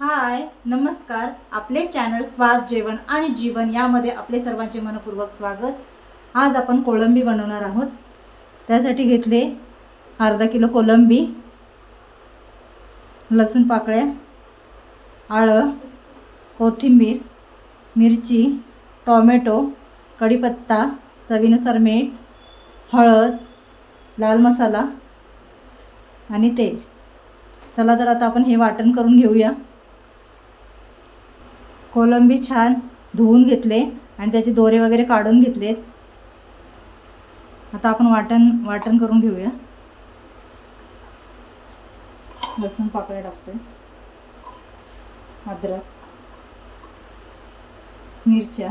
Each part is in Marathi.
हाय नमस्कार. आपले चॅनल स्वाद जेवण आणि जीवन यामध्ये आपले सर्वांचे मनपूर्वक स्वागत. आज आपण कोळंबी बनवणार आहोत. त्यासाठी घेतले अर्धा किलो कोलंबी लसूण पाकळ्या आळं कोथिंबीर मिरची टॉमॅटो कढीपत्ता चवीनुसार मीठ हळद लाल मसाला आणि तेल. चला तर आता आपण हे वाटण करून घेऊया. कोलंबी छान धुवून घेतले आणि त्याचे दोरे वगैरे काढून घेतलेत. आता आपण वाटण वाटण करून घेऊया. लसूण पाकळ्या टाकतोय. अद्रक. मिरच्या.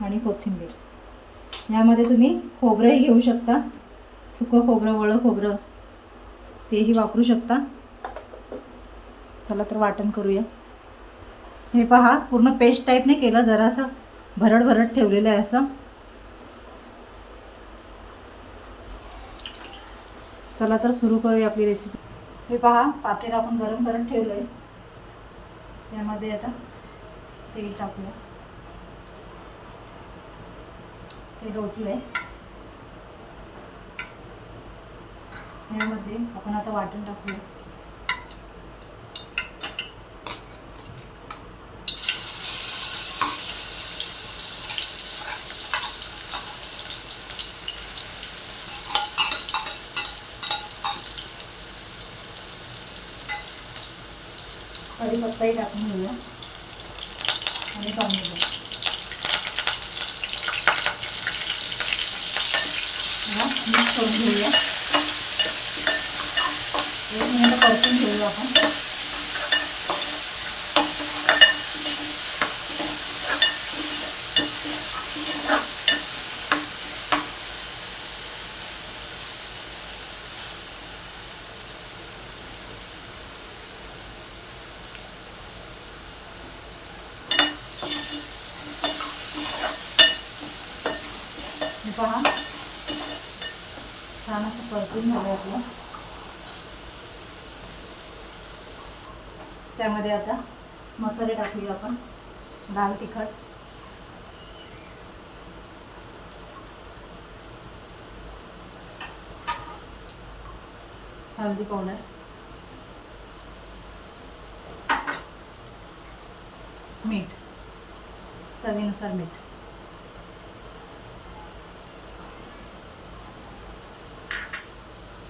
आणि कोथिंबीर. यामध्ये तुम्ही खोबरंही घेऊ शकता. सुकं खोबरं वळं खोबरं तेही वापरू शकता. चला तर वाटण करूया. हे पहा पूर्ण पेस्ट टाईप नाही केलं जरा असं भरड भरड ठेवलेलं आहे असं. चला तर सुरू करूया आपली रेसिपी हे पहा पातेला आपण गरम करत ठेवलं आहे त्यामध्ये आता तेल टाकूया. तेल ओतलं आहे यामध्ये आपण आता वाटण टाकूया. कढीपत्ताही टाकून घेऊया. आणि पाणी मिक्स करून घेऊया. एक मिनिट परतून घेऊया आपण. पहा. छान असं परतून झालं आपलं. त्यामध्ये आता मसाले टाकूया आपण. दाल तिखट. हळदी पावडर. मीठ. चवीनुसार मीठ.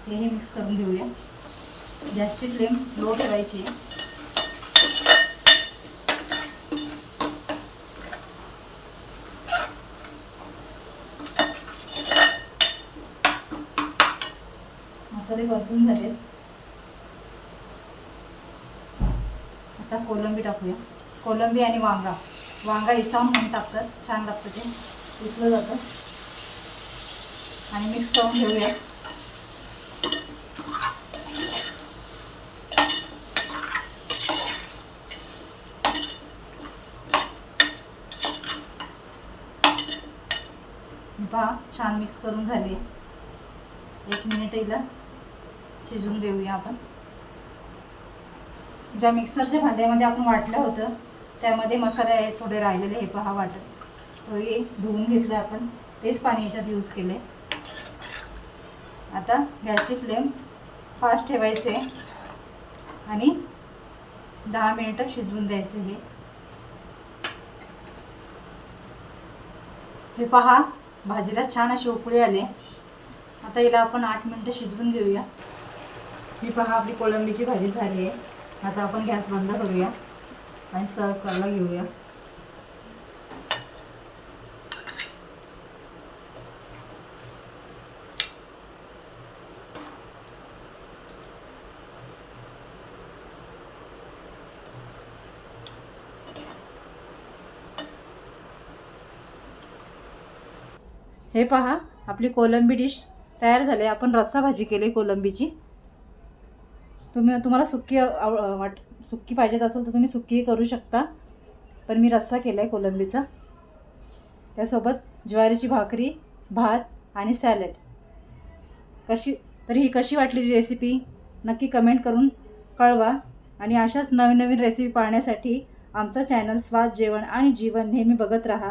हेही मिक्स करून घेऊया. गॅसची फ्लेम लो ठेवायची आहे. मसाले परतून झाले. आता कोलंबी टाकूया. कोलंबी आणि वांगा. वांगा इसावून म्हणून टाकतात. छान लागतं ते. उचलं जातं. आणि मिक्स करून घेऊया. पहा छान मिक्स करून झाली. एक मिनिट हिला शिजून देऊया आपण. ज्या मिक्सरच्या भांड्यामध्ये आपण वाटलं होतं त्यामध्ये मसाले आहे थोडे राहिलेले हे पहा वाटत. तोही धुवून घेतलं आपण. तेच पाणी याच्यात यूज केले आता गॅसची फ्लेम फास्ट ठेवायचे आणि दहा मिनिटं शिजवून द्यायचं हे. हे पहा भाजीला छान अशी उकळी आली आता हिला आपण आठ मिनटं शिजवून घेऊया. ही पहा आपली कोळंबीची भाजी झाली आहे. आता आपण गॅस बंद करूया आणि सर्व करायला घेऊया. हे पहा आपली कोलंबी डिश तयार झाली. आपण रस्सा भाजी केली कोलंबीची. तुम्ही तुम्हाला सुक्की आव वाट सुक्की पाहिजेत असेल तर तुम्ही सुक्कीही करू शकता. पण मी रस्सा केला आहे कोलंबीचा. त्यासोबत ज्वारीची भाकरी भात आणि सॅलड. कशी तर ही कशी वाटली रेसिपी नक्की कमेंट करून कळवा. आणि अशाच नवीन नवीन रेसिपी पाहण्यासाठी आमचा चॅनल स्वाद जेवण आणि जीवन नेहमी बघत राहा.